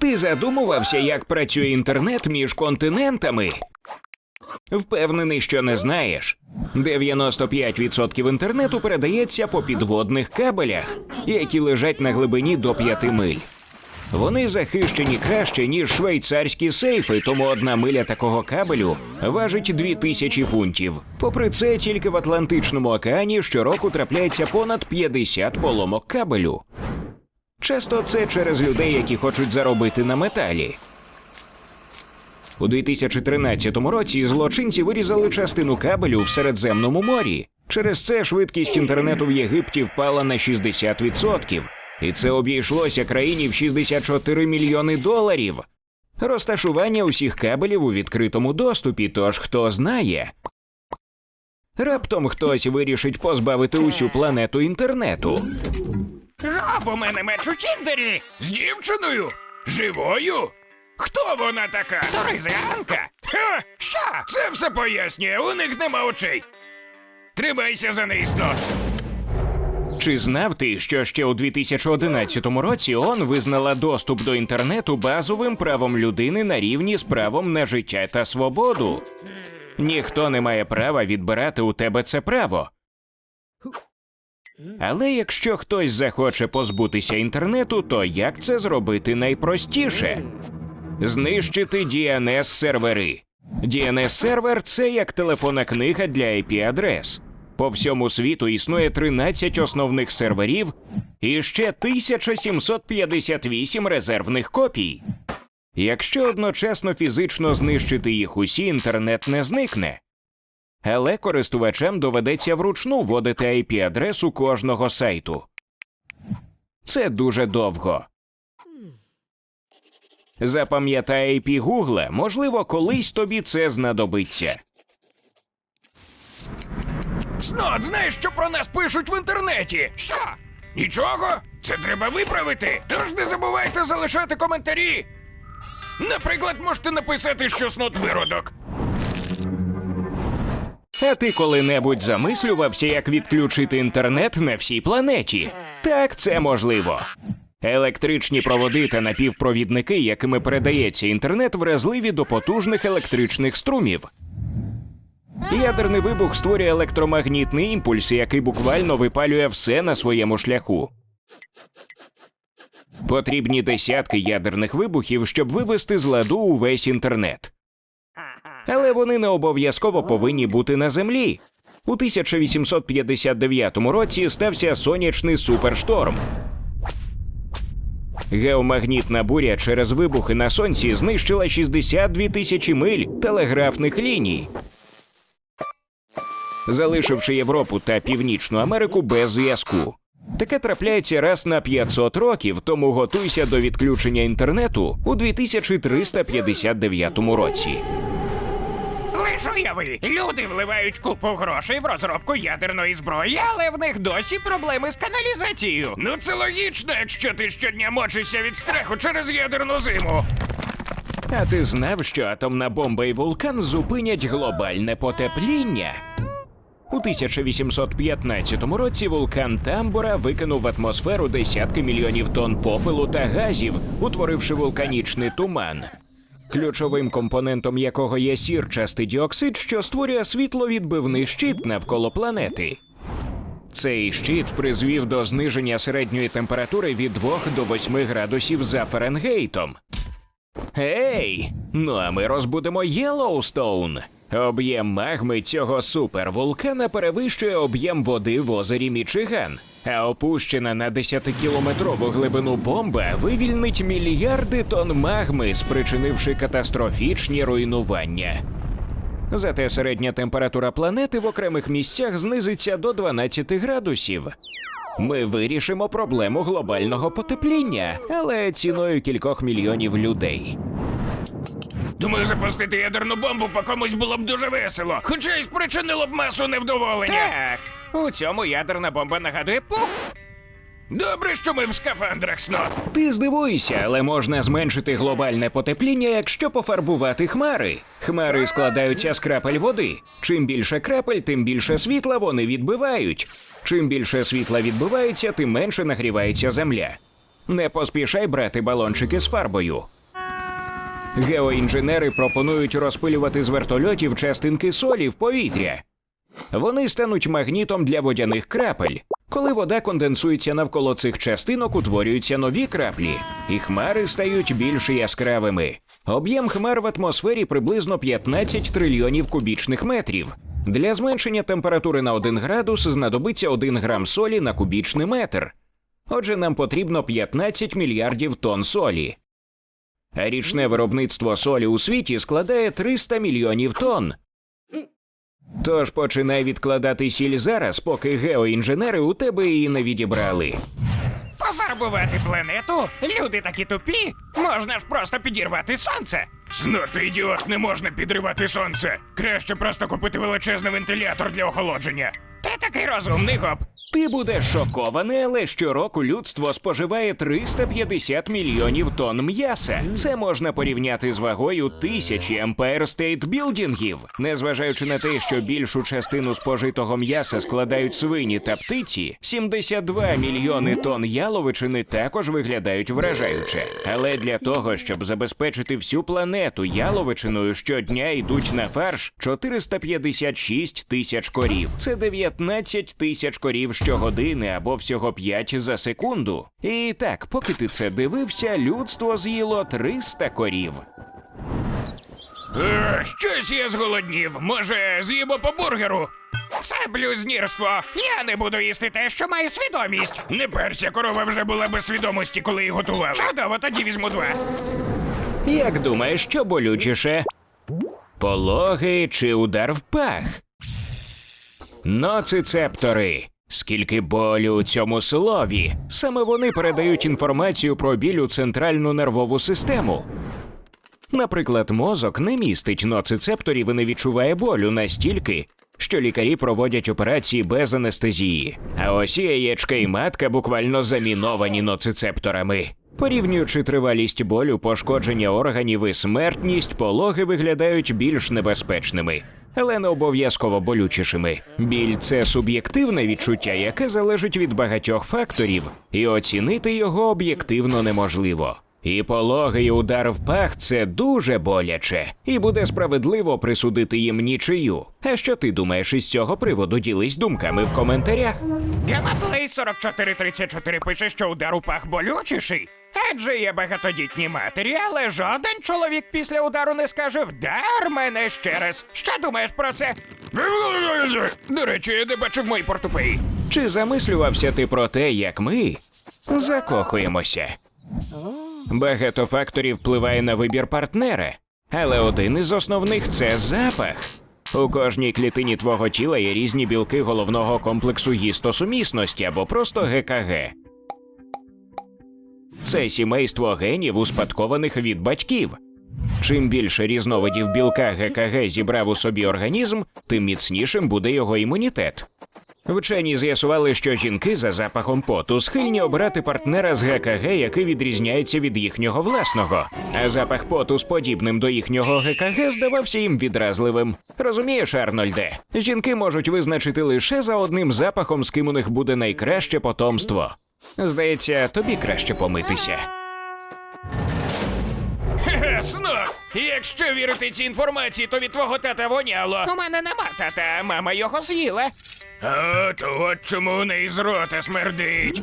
Ти задумувався, як працює інтернет між континентами? Впевнений, що не знаєш. 95% інтернету передається по підводних кабелях, які лежать на глибині до 5 миль. Вони захищені краще, ніж швейцарські сейфи, тому одна миля такого кабелю важить 2000 фунтів. Попри це, тільки в Атлантичному океані щороку трапляється понад 50 поломок кабелю. Часто це через людей, які хочуть заробити на металі. У 2013 році злочинці вирізали частину кабелю в Середземному морі. Через це швидкість інтернету в Єгипті впала на 60%. І це обійшлося країні в 64 мільйони доларів. Розташування усіх кабелів у відкритому доступі, тож хто знає. Раптом хтось вирішить позбавити усю планету інтернету. Жоп у мене меч у Тіндері! З дівчиною? Живою? Хто вона така? Торизіанка? Ха, що? Це все пояснює, у них нема очей. Тримайся за неіснот. Чи знав ти, що ще у 2011 році ООН визнала доступ до інтернету базовим правом людини на рівні з правом на життя та свободу? Ніхто не має права відбирати у тебе це право. Але якщо хтось захоче позбутися інтернету, то як це зробити найпростіше? Знищити DNS сервери. DNS сервер це як телефонна книга для IP-адрес. По всьому світу існує 13 основних серверів і ще 1758 резервних копій. Якщо одночасно фізично знищити їх усі, інтернет не зникне. Але користувачам доведеться вручну вводити IP-адресу кожного сайту. Це дуже довго. Запам'ятай IP Гугла, можливо, колись тобі це знадобиться. Снот, знаєш, що про нас пишуть в інтернеті? Що? Нічого? Це треба виправити. Тож не забувайте залишати коментарі. Наприклад, можете написати, що снот виродок. А ти коли-небудь замислювався, як відключити інтернет на всій планеті? Так, це можливо. Електричні проводи та напівпровідники, якими передається інтернет, вразливі до потужних електричних струмів. Ядерний вибух створює електромагнітний імпульс, який буквально випалює все на своєму шляху. Потрібні десятки ядерних вибухів, щоб вивести з ладу увесь інтернет. Але вони не обов'язково повинні бути на землі. У 1859 році стався сонячний супершторм. Геомагнітна буря через вибухи на сонці знищила 62 тисячі миль телеграфних ліній, залишивши Європу та Північну Америку без зв'язку. Таке трапляється раз на 500 років, тому готуйся до відключення інтернету у 2359 році. Лиш уяви, люди вливають купу грошей в розробку ядерної зброї, але в них досі проблеми з каналізацією. Ну це логічно, якщо ти щодня мочишся від страху через ядерну зиму. А ти знав, що атомна бомба і вулкан зупинять глобальне потепління? У 1815 році вулкан Тамбора викинув в атмосферу десятки мільйонів тонн попелу та газів, утворивши вулканічний туман, ключовим компонентом якого є сірчастий діоксид, що створює світловідбивний щит навколо планети. Цей щит призвів до зниження середньої температури від 2 до 8 градусів за Фаренгейтом. Ей! Ну а ми розбудемо Єлоустоун. Об'єм магми цього супервулкана перевищує об'єм води в озері Мічиган, а опущена на 10-кілометрову глибину бомба вивільнить мільярди тонн магми, спричинивши катастрофічні руйнування. Зате середня температура планети в окремих місцях знизиться до 12 градусів. Ми вирішимо проблему глобального потепління, але ціною кількох мільйонів людей. Думаю, запустити ядерну бомбу по комусь було б дуже весело, хоча й спричинило б масу невдоволення. Так, у цьому ядерна бомба нагадує пух. Добре, що ми в скафандрах снот. Ти здивуйся, але можна зменшити глобальне потепління, якщо пофарбувати хмари. Хмари складаються з крапель води. Чим більше крапель, тим більше світла вони відбивають. Чим більше світла відбивається, тим менше нагрівається земля. Не поспішай брати балончики з фарбою. Геоінженери пропонують розпилювати з вертольотів частинки солі в повітря. Вони стануть магнітом для водяних крапель. Коли вода конденсується навколо цих частинок, утворюються нові краплі, і хмари стають більш яскравими. Об'єм хмар в атмосфері приблизно 15 трильйонів кубічних метрів. Для зменшення температури на 1 градус знадобиться 1 грам солі на кубічний метр. Отже, нам потрібно 15 мільярдів тонн солі. А річне виробництво солі у світі складає 300 мільйонів тонн. Тож починай відкладати сіль зараз, поки геоінженери у тебе її не відібрали. Пофарбувати планету? Люди такі тупі. Можна ж просто підірвати сонце. Снотий ідіот, не можна підривати сонце. Краще просто купити величезний вентилятор для охолодження. Ти такий розумний гоп. Ти будеш шокований, але щороку людство споживає 350 мільйонів тонн м'яса. Це можна порівняти з вагою тисячі Empire State білдінгів. Незважаючи на те, що більшу частину спожитого м'яса складають свині та птиці, 72 мільйони тонн яловичини також виглядають вражаюче. Але для того, щоб забезпечити всю планету яловичиною, щодня йдуть на фарш 456 тисяч корів. Це 19 тисяч корів щогодини або всього 5 за секунду. І так, поки ти це дивився, людство з'їло 300 корів. Е, щось я зголоднів. Може, з'їмо по бургеру? Це блюзнірство. Я не буду їсти те, що має свідомість. Не перся корова вже була без свідомості, коли її готували. Чудово, тоді візьму два. Як думаєш, що болючіше? Пологи чи удар в пах? Ноцицептори. Скільки болю у цьому слові? Саме вони передають інформацію про біль у центральну нервову систему. Наприклад, мозок не містить ноцицепторів і не відчуває болю настільки, що лікарі проводять операції без анестезії. А ось яєчка і матка буквально заміновані ноцицепторами. Порівнюючи тривалість болю, пошкодження органів і смертність, пологи виглядають більш небезпечними, але не обов'язково болючішими. Біль це суб'єктивне відчуття, яке залежить від багатьох факторів, і оцінити його об'єктивно неможливо. І пологи і удар в пах це дуже боляче, і буде справедливо присудити їм нічию. А що ти думаєш із цього приводу? Ділись думками в коментарях. Гамаплей 4434 пише, що удар у пах болючіший. Адже є багатодітні матері, але жоден чоловік після удару не скаже вдар мене ще раз. Що думаєш про це? До речі, я не бачив мої портупеї. Чи замислювався ти про те, як ми закохуємося? Багато факторів впливає на вибір партнера, але один із основних це запах. У кожній клітині твого тіла є різні білки головного комплексу гістосумісності або просто ГКГ. Це сімейство генів, успадкованих від батьків. Чим більше різновидів білка ГКГ зібрав у собі організм, тим міцнішим буде його імунітет. Вчені з'ясували, що жінки за запахом поту схильні обрати партнера з ГКГ, який відрізняється від їхнього власного. А запах поту з подібним до їхнього ГКГ здавався їм відразливим. Розумієш, Арнольде? Жінки можуть визначити лише за одним запахом, з ким у них буде найкраще потомство. Здається, тобі краще помитися. Хе-хе, Якщо вірити цій інформації, то від твого тата воняло. У мене нема тата, а мама його з'їла. А то от чому не із рота смердить.